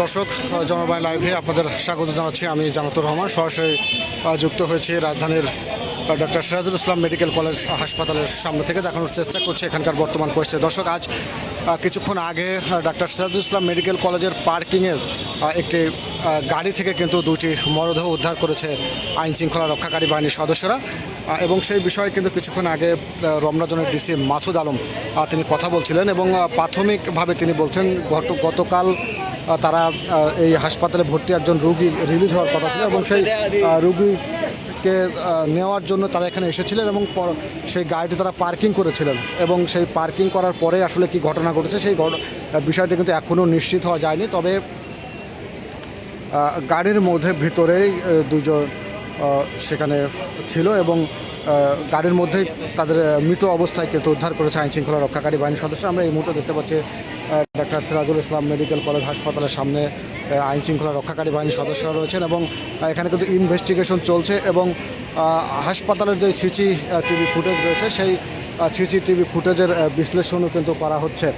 দর্শক আহ, জনবাণী লাইভে আপনাদের স্বাগত জানাচ্ছি। আমি জামাতুর রহমান সরাসরি যুক্ত হয়েছি রাজধানীর doctor Sirajul Islam medical college হাসপাতালের সামনে থেকে। দেখানোর চেষ্টা করছি এখানকার বর্তমান পরিস্থিতি। দর্শক আজ কিছুক্ষণ আগে ডাক্তার সিরাজুল ইসলাম মেডিকেল কলেজের পার্কিংয়ের একটি গাড়ি থেকে কিন্তু দুটি মরদেহ উদ্ধার করেছে আইন শৃঙ্খলা রক্ষাকারী বাহিনীর সদস্যরা। এবং সেই বিষয়ে কিন্তু কিছুক্ষণ আগে রমনাজনের ডিসি মাসুদ আলম তিনি কথা বলছিলেন এবং প্রাথমিকভাবে তিনি বলছেন গত গতকাল তারা এই হাসপাতালে ভর্তি একজন রুগী রিলিজ হওয়ার কথা ছিল এবং সেই রুগীকে নেওয়ার জন্য তারা এখানে এসেছিলেন এবং সেই গাড়িটি তারা পার্কিং করেছিলেন এবং সেই পার্কিং করার পরে আসলে কি ঘটনা ঘটেছে সেই বিষয়টি কিন্তু এখনও নিশ্চিত হওয়া যায়নি। তবে গাড়ির মধ্যে ভিতরেই দুজন সেখানে ছিল এবং গাড়ির মধ্যেই তাদের মৃত অবস্থায় কিন্তু উদ্ধার করেছে আইন শৃঙ্খলা রক্ষাকারী বাহিনীর সদস্য। আমরা এই মুহূর্তে দেখতে পাচ্ছি doctor Sirajul Islam medical college হাসপাতালের সামনে আইন শৃঙ্খলা রক্ষাকারী বাহিনীর সদস্যরা রয়েছেন এবং এখানে কিন্তু ইনভেস্টিগেশন চলছে এবং হাসপাতালের যে সিসি টিভি ফুটেজ রয়েছে সেই সিসি টিভি ফুটেজের বিশ্লেষণও কিন্তু করা হচ্ছে।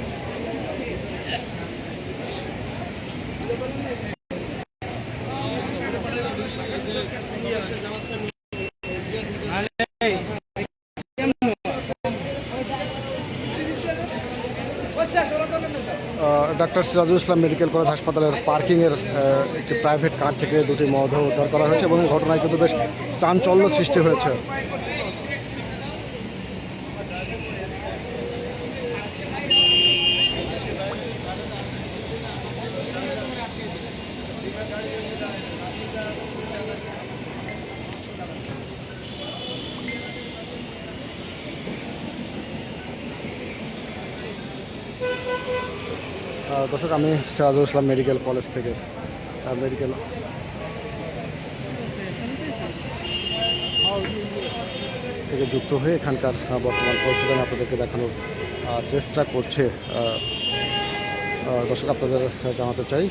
Doctor Sirajul Islam medical college হাসপাতালের পার্কিংয়ের একটি প্রাইভেট কার থেকে দুটি মরদেহ উদ্ধার করা হয়েছে এবং ঘটনায় কিন্তু বেশ চাঞ্চল্য সৃষ্টি হয়েছে। দর্শক, আমি সিরাজুল ইসলাম মেডিকেল কলেজ থেকে মেডিকেল থেকে যুক্ত হয়ে এখানকার বর্তমান পরিস্থিতি আপনাদেরকে দেখানোর চেষ্টা করছে। দর্শক, আপনাদের জানাতে চাই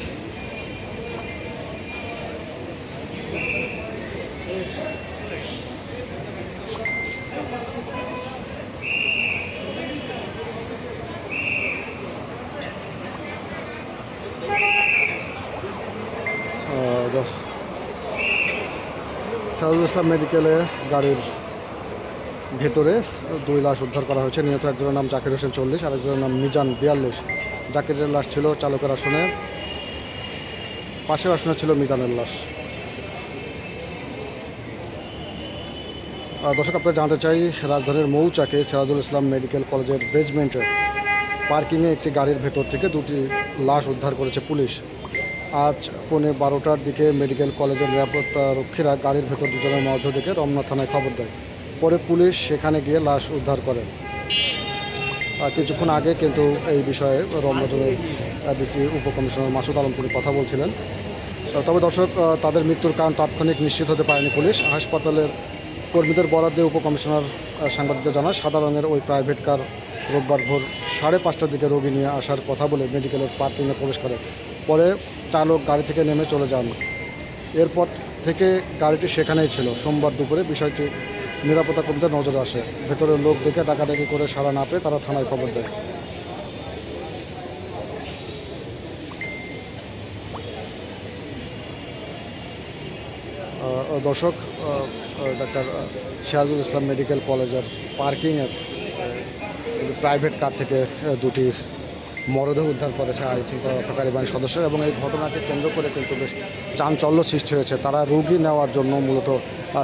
সিরাজুল ইসলাম মেডিকেলে গাড়ির ভেতরে দুই লাশ উদ্ধার করা হয়েছে। নিহত একজনের নাম জাকির হোসেন চল্লিশ, আরেকজনের নাম মিজান বিয়াল্লিশ। জাকিরের লাশ ছিল চালকের আসনে, পাশের আসনে ছিল মিজানের লাশ। দর্শক, আপনারা জানতে চাই, রাজধানীর মৌচাকে সিরাজুল ইসলাম মেডিকেল কলেজের বেজমেন্টে পার্কিংয়ে একটি গাড়ির ভেতর থেকে দুটি লাশ উদ্ধার করেছে পুলিশ। আজ পৌনে বারোটার দিকে মেডিকেল কলেজের নিরাপত্তা রক্ষীরা গাড়ির ভেতর দুজনের মধ্য থেকে রমনা থানায় খবর দেয়। পরে পুলিশ সেখানে গিয়ে লাশ উদ্ধার করে। আর কিছুক্ষণ আগে কিন্তু এই বিষয়ে রমনাজনের ডিসি উপকমিশনার মাসুদ আলম তিনি কথা বলছিলেন। তবে দর্শক তাদের মৃত্যুর কারণ তাৎক্ষণিক নিশ্চিত হতে পারেনি পুলিশ। হাসপাতালের কর্মীদের বরাদ্দে উপকমিশনার সাংবাদিকদের জানায়, সাদা রঙের ওই প্রাইভেট কার রোববার ভোর সাড়ে পাঁচটার দিকে রোগী নিয়ে আসার কথা বলে মেডিকেলের পার্কিংয়ে প্রবেশ করে। পরে চালক গাড়ি থেকে নেমে চলে যান। এরপর থেকে গাড়িটি সেখানেই ছিল। সোমবার দুপুরে বিষয়টি নিরাপত্তা কর্মীদের নজরে আসে। ভেতরের লোক দেখে ডাকাডাকি করে সাড়া না পেয়ে তারা থানায় খবর দেয়। দর্শক ডাক্তার সিরাজুল ইসলাম মেডিকেল কলেজের পার্কিংয়ের প্রাইভেট কার থেকে দুটি মরদেহ উদ্ধার করেছে আইন শৃঙ্খলা রক্ষাকারী বাহিনীর সদস্য এবং এই ঘটনাকে কেন্দ্র করে কিন্তু বেশ চাঞ্চল্য সৃষ্টি হয়েছে। তারা রুগী নেওয়ার জন্য মূলত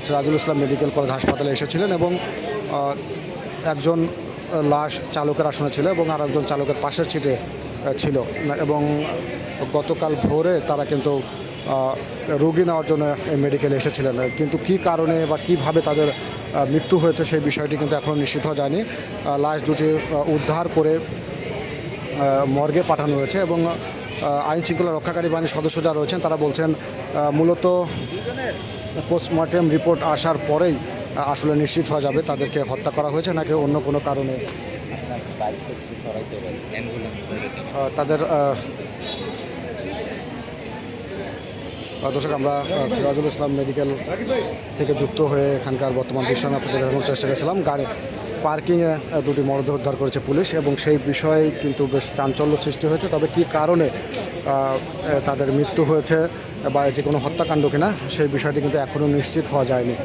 সিরাজুল ইসলাম মেডিকেল কলেজ হাসপাতালে এসেছিলেন এবং একজন লাশ চালকের আসনে ছিল এবং আর একজন চালকের পাশের আহ, ছিল। এবং গতকাল ভোরে তারা কিন্তু রোগী নেওয়ার জন্য মেডিকেলে এসেছিলেন। কিন্তু কি কারণে বা কীভাবে তাদের মৃত্যু হয়েছে সেই বিষয়টি কিন্তু এখনও নিশ্চিত হওয়া যায়নি। লাশ দুটি উদ্ধার করে মর্গে পাঠানো হয়েছে এবং আইন শৃঙ্খলা রক্ষাকারী বাহিনীর সদস্য যারা রয়েছেন তারা বলছেন মূলত পোস্টমর্টেম রিপোর্ট আসার পরেই আসলে নিশ্চিত হওয়া যাবে তাদেরকে হত্যা করা হয়েছে নাকি অন্য কোনো কারণে। তাদের দর্শক, আমরা সিরাজুল ইসলাম মেডিকেল থেকে যুক্ত হয়ে এখানকার বর্তমান আমি আপনাদের চেষ্টা করেছিলাম। গাড়ি পার্কিংয়ে দুটি মরদেহ উদ্ধার করেছে পুলিশ এবং সেই বিষয়ে কিন্তু বেশ চাঞ্চল্য সৃষ্টি হয়েছে। তবে কি কারণে তাদের মৃত্যু হয়েছে বা এটি কোনো হত্যাকাণ্ড কিনা, সেই বিষয়টি কিন্তু এখনও নিশ্চিত হওয়া যায়নি।